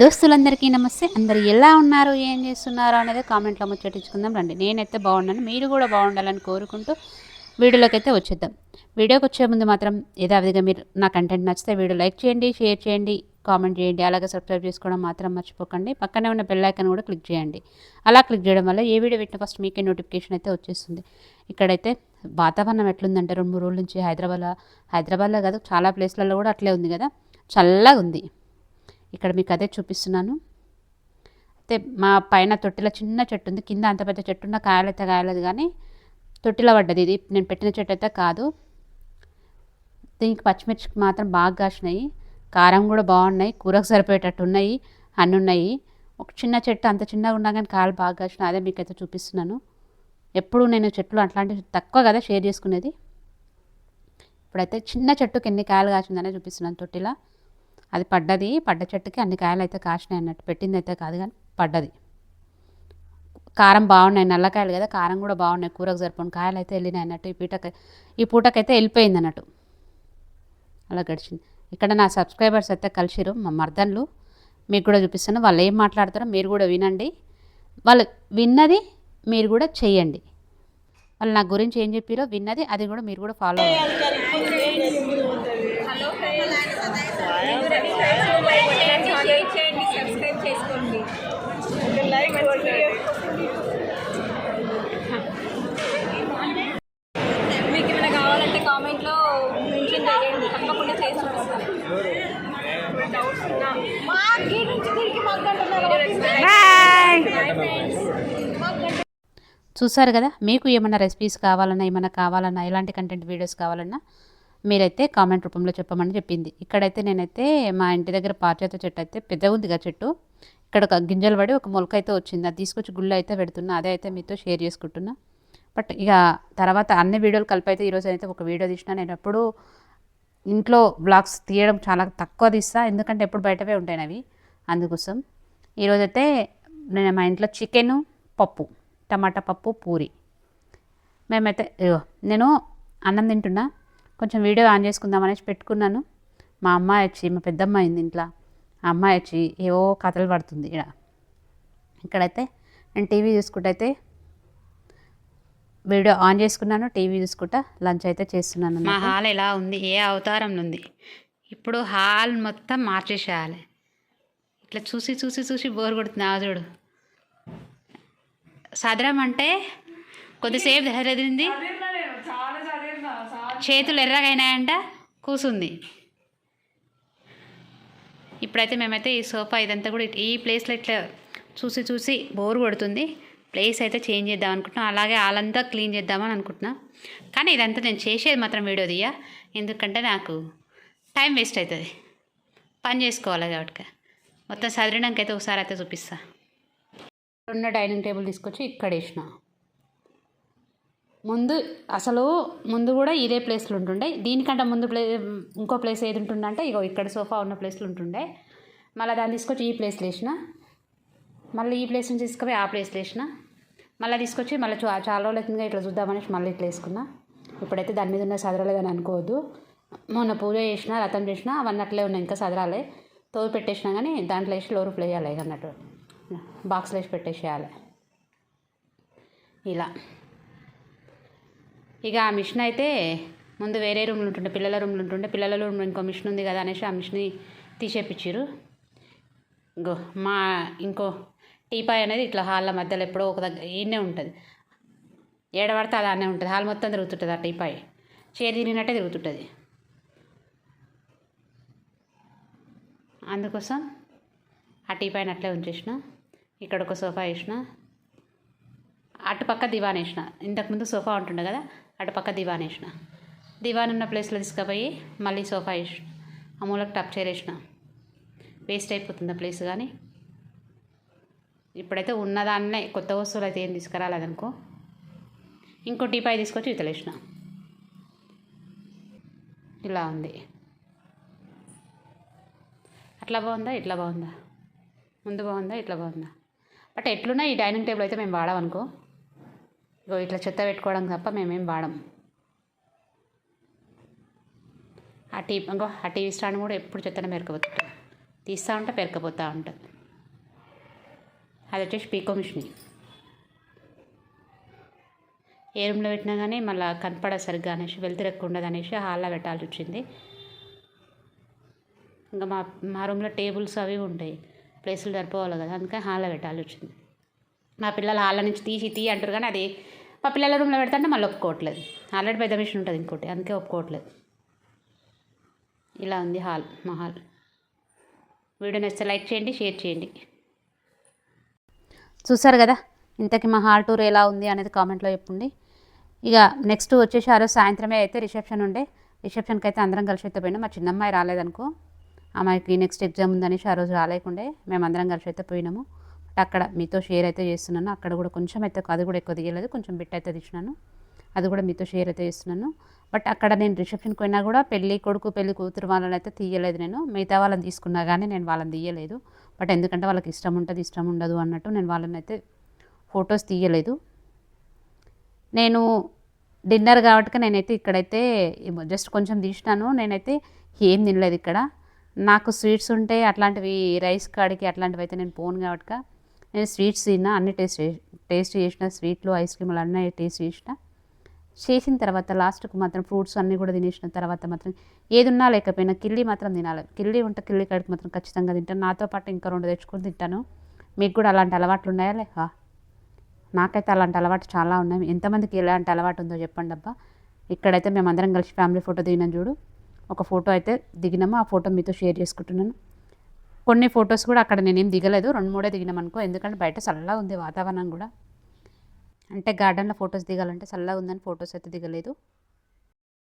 దోస్తులందరికీ నమస్తే. అందరు ఎలా ఉన్నారు? ఏం చేస్తున్నారు? అనేది కామెంట్లో ముచ్చటించుకుందాం. రండి నేనైతే బాగున్నాను. మీరు కూడా బాగుండాలని కోరుకుంటూ వీడియోలోకి అయితే వచ్చేద్దాం. వీడియోకి వచ్చే ముందు మాత్రం యథావిధిగా మీరు నా కంటెంట్ నచ్చితే వీడియో లైక్ చేయండి షేర్ చేయండి కామెంట్ చేయండి అలాగే సబ్స్క్రైబ్ చేసుకోవడం మాత్రం మర్చిపోకండి. పక్కనే ఉన్న బెల్ ఐకాన్ కూడా క్లిక్ చేయండి. అలా క్లిక్ చేయడం వల్ల ఏ వీడియో పెట్టిన ఫస్ట్ మీకే నోటిఫికేషన్ అయితే వచ్చేస్తుంది. ఇక్కడైతే వాతావరణం ఎట్లుందంటే రెండు మూడు రోజుల నుంచి హైదరాబాద్లో హైదరాబాద్లో కాదు చాలా ప్లేస్లలో కూడా అట్లే ఉంది కదా. చల్లగా ఉంది. ఇక్కడ మీకు అదే చూపిస్తున్నాను. అయితే మా పైన తొట్టిలో చిన్న చెట్టు ఉంది. కింద అంత పెద్ద చెట్టు ఉన్న కాయలైతే కాయలేదు కానీ తొట్టిలో పడ్డది ఇది. నేను పెట్టిన చెట్టు అయితే కాదు. దీనికి పచ్చిమిర్చి మాత్రం బాగా కాసినాయి. కారం కూడా బాగున్నాయి. కూరకు సరిపోయేటట్టు ఉన్నాయి. అన్నీ ఉన్నాయి. ఒక చిన్న చెట్టు అంత చిన్నగా ఉన్నా కానీ కాయలు బాగా కాసినాయి. అదే మీకైతే చూపిస్తున్నాను. ఎప్పుడు నేను చెట్లు అట్లాంటివి తక్కువ కదా షేర్ చేసుకునేది. ఇప్పుడైతే చిన్న చెట్టుకి ఎన్ని కాయలు కాసిందనే చూపిస్తున్నాను తొట్టిలా. అది పడ్డది పడ్డ చెట్టుకి అన్ని కాయలు అయితే కాసినాయి అన్నట్టు పెట్టింది అయితే కాదు కానీ పడ్డది. కారం బాగున్నాయి నల్లకాయలు కదా కారం కూడా బాగున్నాయి కూరకు సరిపోయిన కాయలు అయితే వెళ్ళినాయి అన్నట్టు ఈ పూటకి ఈ పూటకైతే వెళ్ళిపోయింది అన్నట్టు. అలా గడిచింది. ఇక్కడ నా సబ్స్క్రైబర్స్ అయితే కలిసిరు మా మర్దన్లు. మీకు కూడా చూపిస్తాను వాళ్ళు ఏం మాట్లాడతారో మీరు కూడా వినండి. వాళ్ళు విన్నది మీరు కూడా చెయ్యండి. వాళ్ళు నా గురించి ఏం చెప్పారో విన్నది అది కూడా మీరు కూడా ఫాలో అవ్వండి. షేర్ చేయండి సబ్స్క్రైబ్ చేసుకోండి మీకు ఏమైనా కావాలంటే కామెంట్లో మెన్షన్ చేయండి తప్పకుండా చేసి చూపిస్తాను. చూసారు కదా మీకు ఏమైనా రెసిపీస్ కావాలన్నా ఏమైనా కావాలన్నా ఎలాంటి కంటెంట్ వీడియోస్ కావాలన్నా మీరైతే కామెంట్ రూపంలో చెప్పమని చెప్పింది. ఇక్కడైతే నేనైతే మా ఇంటి దగ్గర పారిజాత చెట్టు అయితే పెద్దగా ఉందిగా చెట్టు. ఇక్కడ ఒక గింజలు పడి ఒక మొలక అయితే వచ్చింది. అది తీసుకొచ్చి గుళ్ళు అయితే పెడుతున్నా. అదే అయితే మీతో షేర్ చేసుకుంటున్నా. బట్ ఇక తర్వాత అన్ని వీడియోలు కలిపి అయితే ఈరోజు అయితే ఒక వీడియో తీసిన. నేను ఎప్పుడు ఇంట్లో బ్లాగ్స్ తీయడం చాలా తక్కువ తీస్తా. ఎందుకంటే ఎప్పుడు బయటవే ఉంటాయి అవి. అందుకోసం ఈరోజైతే నేను మా ఇంట్లో చికెను పప్పు టమాటా పప్పు పూరి. మేమైతే నేను అన్నం తింటున్నా. కొంచెం వీడియో ఆన్ చేసుకుందాం అనేసి పెట్టుకున్నాను మా అమ్మాయి వచ్చి మా పెద్దమ్మ ఉంది ఇంట్లో ఆ అమ్మాయి వచ్చి ఏవో కథలు పడుతుంది ఇక్కడ ఇక్కడైతే నేను టీవీ చూసుకుంటైతే వీడియో ఆన్ చేసుకున్నాను టీవీ చూసుకుంటా లంచ్ అయితే చేస్తున్నాను మా హాల్ ఎలా ఉంది ఏ అవతారంలో ఉంది ఇప్పుడు హాల్ మొత్తం మార్చేసేయాలి ఇట్లా చూసి చూసి చూసి బోర్ కొడుతుంది ఆజుడు సదరం అంటే కొద్దిసేపు ధైర్యదింది చేతులు ఎర్రగైనాయంట కూసుంది. ఇప్పుడైతే మేమైతే ఈ సోఫా ఇదంతా కూడా ఈ ప్లేస్లో ఇట్లా చూసి చూసి బోర్ కొడుతుంది. ప్లేస్ అయితే చేంజ్ చేద్దాం అనుకుంటున్నాం. అలాగే వాళ్ళంతా క్లీన్ చేద్దామని అనుకుంటున్నా. కానీ ఇదంతా నేను చేసేది మాత్రం వీడియో తీయ. ఎందుకంటే నాకు టైం వేస్ట్ అవుతుంది పని చేసుకోవాలి కాబట్టి. మొత్తం చదివినాకైతే అయితే ఒకసారి అయితే చూపిస్తా. ఉన్న డైనింగ్ టేబుల్ తీసుకొచ్చి ఇక్కడ వేసిన. ముందు అసలు ముందు కూడా ఇదే ప్లేస్లు ఉంటుండే. దీనికంటే ముందు ప్లే ఇంకో ప్లేస్ ఏది ఉంటుందంటే ఇగో ఇక్కడ సోఫా ఉన్న ప్లేస్లు ఉంటుండే. మళ్ళీ దాన్ని తీసుకొచ్చి ఈ ప్లేస్లో వేసిన. మళ్ళీ ఈ ప్లేస్ నుంచి తీసుకుపోయి ఆ ప్లేస్లో వేసిన. మళ్ళీ తీసుకొచ్చి మళ్ళీ చూ- చాలా రోజులు అవుతుందిగా ఇట్లా చూద్దామనేసి మళ్ళీ ఇట్లా వేసుకున్నా. ఇప్పుడైతే దాని మీద ఉన్న సదరలేదని అనుకోవద్దు. మొన్న పూజ చేసిన రథం చేసిన అవన్నీ అట్లే ఉన్నాయి ఇంకా సదరాలే. తోవి పెట్టేసినా కానీ దాంట్లో వేసి లోరు ప్లే చేయాలి అన్నట్టు. బాక్స్లో వేసి పెట్టేసేయాలి. ఇలా. ఇక ఆ మిషన్ అయితే ముందు వేరే రూమ్లు ఉంటుండే పిల్లల రూమ్లు ఉంటుండే. పిల్లల రూమ్లో ఇంకో మిషన్ ఉంది కదా అనేసి ఆ మిషన్ని తీసేపిచ్చారు ఇంకో మా ఇంకో టీపాయ్ అనేది ఇట్లా హాల్ల మధ్యలో ఎప్పుడో ఒక దగ్గర ఈయనే ఉంటుంది. ఏడబడితే అలానే ఉంటుంది. హాల్ మొత్తం తిరుగుతుంటుంది ఆ టీపాయ్ చేరి తిరిగినట్టే తిరుగుతుంటుంది. అందుకోసం ఆ టీపాయిని అట్లే ఉంచేసిన. ఇక్కడ ఒక సోఫా వేసిన. అటుపక్క దివాన్ వేసిన. ఇంతకుముందు సోఫా ఉంటుండే కదా అటుపక్క దివాన్ వేసిన. దివాన్ ఉన్న ప్లేస్లో తీసుకుపోయి మళ్ళీ సోఫా వేసిన. ఆ మూలకు టప్ చైర్ వేసిన. వేస్ట్ అయిపోతుంది ఆ ప్లేస్ కానీ ఇప్పుడైతే ఉన్నదాన్నే కొత్త వస్తువులు అయితే ఏం తీసుకురాలేదనుకో ఇంకో టీపాయ్ తీసుకొచ్చి ఇతలేసిన ఇలా ఉంది. అట్లా బాగుందా? ఇట్లా బాగుందా? ముందు బాగుందా? ఇట్లా బాగుందా? బట్ ఎట్లున్నా ఈ డైనింగ్ టేబుల్ అయితే మేము వాడమనుకో. ఇగో ఇట్లా చెత్త పెట్టుకోవడం తప్ప మేమేం వాడం. ఆ టీ ఇంకో ఆ టీవీ స్టాండ్ కూడా ఎప్పుడు చెత్తనే పెరకపోతుంది తీస్తూ ఉంటే పెరకపోతూ ఉంటుంది. అది వచ్చేసి పీకో మిషన్. ఏ రూమ్లో పెట్టినా కానీ మళ్ళీ కనపడ సరిగ్గా అనేసి వెళ్తురు ఉండదు అనేసి హాల్లో పెట్టాల్సి వచ్చింది. ఇంకా మా మా రూమ్లో టేబుల్స్ అవి ఉంటాయి. ప్లేసులు సరిపోవాలి కదా అందుకని హాల్లో పెట్టాల్సి వచ్చింది. మా పిల్లలు హాల్లో నుంచి తీసి తీ అంటారు కానీ అది మా పిల్లల రూమ్లో పెడతాంటే మళ్ళీ ఒప్పుకోవట్లేదు. ఆల్రెడీ పెద్ద మిషన్ ఉంటుంది ఇంకోటి అందుకే ఒప్పుకోవట్లేదు. ఇలా ఉంది హాల్ మా హాల్. వీడియో నచ్చితే లైక్ చేయండి షేర్ చేయండి. చూసారు కదా ఇంతకీ మా హాల్ టూర్ ఎలా ఉంది అనేది కామెంట్లో చెప్పండి. ఇక నెక్స్ట్ వచ్చేసి ఆ రోజు సాయంత్రమే అయితే రిసెప్షన్ ఉండే. రిసెప్షన్కి అయితే అందరం కలిసి అయితే పోయినాం. మా చిన్నమ్మాయి రాలేదనుకో. అమ్మాయికి నెక్స్ట్ ఎగ్జామ్ ఉందనేసి ఆ రోజు రాలేకుండే. మేము అందరం కలిసి అయితే పోయినాము. అక్కడ మీతో షేర్ అయితే చేస్తున్నాను. అక్కడ కూడా కొంచెం అయితే అది కూడా ఎక్కువ తీయలేదు. కొంచెం బిట్ అయితే తీసినాను. అది కూడా మీతో షేర్ అయితే చేస్తున్నాను. బట్ అక్కడ నేను రిసెప్షన్కి పోయినా కూడా పెళ్ళి కొడుకు పెళ్ళి కూతురు వాళ్ళని అయితే తీయలేదు నేను. మిగతా వాళ్ళని తీసుకున్నా కానీ నేను వాళ్ళని తీయలేదు. బట్ ఎందుకంటే వాళ్ళకి ఇష్టం ఉంటుంది ఇష్టం ఉండదు అన్నట్టు నేను వాళ్ళని అయితే ఫొటోస్ తీయలేదు. నేను డిన్నర్ కాబట్టి నేనైతే ఇక్కడైతే జస్ట్ కొంచెం తీసినాను. నేనైతే ఏం తినలేదు ఇక్కడ. నాకు స్వీట్స్ ఉంటే అట్లాంటివి రైస్ కాడికి అట్లాంటివి అయితే నేను పోను కాబట్టి నేను స్వీట్స్ తిన్నా అన్ని టేస్ట్ టేస్ట్ చేసిన స్వీట్లు ఐస్ క్రీములు అన్నీ టేస్ట్ చేసిన. చేసిన తర్వాత లాస్ట్కు మాత్రం ఫ్రూట్స్ అన్నీ కూడా తినేసిన తర్వాత మాత్రం ఏది ఉన్నా లేకపోయినా కిల్లి మాత్రం తినాలి. కిల్లి ఉంటే కిల్లి కాడికి మాత్రం ఖచ్చితంగా తింటాను. నాతో పాటు ఇంకా రెండు తెచ్చుకొని తింటాను. మీకు కూడా అలాంటి అలవాట్లు ఉన్నాయా లేక నాకైతే అలాంటి అలవాటు చాలా ఉన్నాయి. ఎంతమందికి ఎలాంటి అలవాటు ఉందో చెప్పండి అబ్బా. ఇక్కడైతే మేము అందరం కలిసి ఫ్యామిలీ ఫోటో దిగినాం చూడు. ఒక ఫోటో అయితే దిగినాము. ఆ ఫోటో మీతో షేర్ చేసుకుంటున్నాను. కొన్ని ఫొటోస్ కూడా అక్కడ నేనేం దిగలేదు. రెండు మూడే దిగినామనుకో ఎందుకంటే బయట చల్లగా ఉంది వాతావరణం కూడా. అంటే గార్డెన్లో ఫొటోస్ దిగాలంటే చల్లగా ఉందని ఫొటోస్ అయితే దిగలేదు.